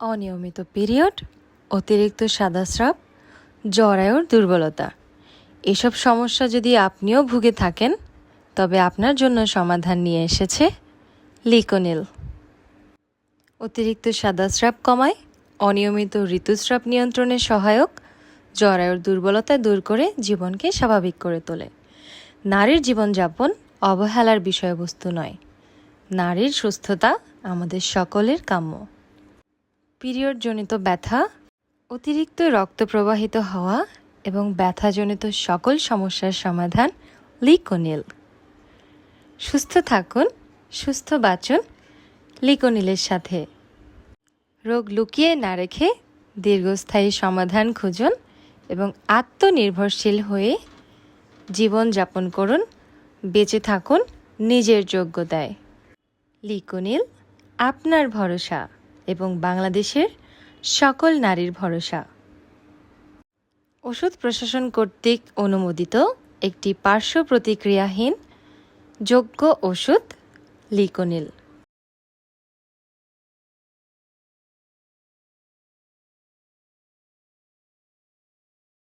অনিয়মিত পিরিয়ড, অতিরিক্ত সাদাস্রাব জরায়ুর দুর্বলতা। এসব সমস্যা যদি আপনিও ভুগে থাকেন, তবে আপনার জন্য সমাধান নিয়ে এসেছে লিকোনিল। অতিরিক্ত সাদাস্রাব কমায়, অনিয়মিত ঋতুস্রাব নিয়ন্ত্রণে সহায়ক জরায়ুর দুর্বলতা দূর করে জীবনকে স্বাভাবিক করে তোলে। নারীর জীবনযাপন অবহেলার বিষয়বস্তু নয়। নারীর সুস্থতা আমাদের সকলের কাম্য। পিরিয়ডজনিত ব্যথা, অতিরিক্ত রক্ত প্রবাহিত হওয়া এবং ব্যথাজনিত সকল সমস্যার সমাধান লিকোনিল। সুস্থ থাকুন, সুস্থ বাঁচুন লিকোনিলের সাথে। রোগ লুকিয়ে না রেখে দীর্ঘস্থায়ী সমাধান খুঁজুন এবং আত্মনির্ভরশীল হয়ে জীবন যাপন করুন, বেঁচে থাকুন নিজের যোগ্যতায়। লিকোনিল, আপনার ভরসা। এবং বাংলাদেশের সকল নারীর ভরসা। ওষুধ প্রশাসন কর্তৃক অনুমোদিত একটি পার্শ্ব প্রতিক্রিয়াহীন যোগ্য ওষুধ লিকোনিল।